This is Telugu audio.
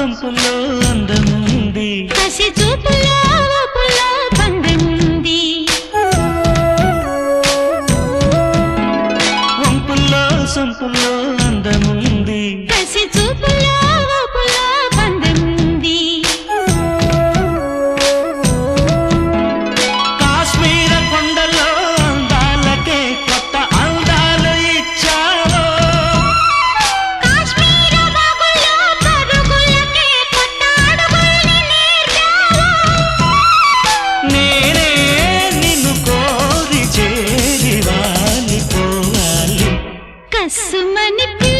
సొంపులో అందముంది. కసి చూపులో పండుంది అందముంది. सुमन की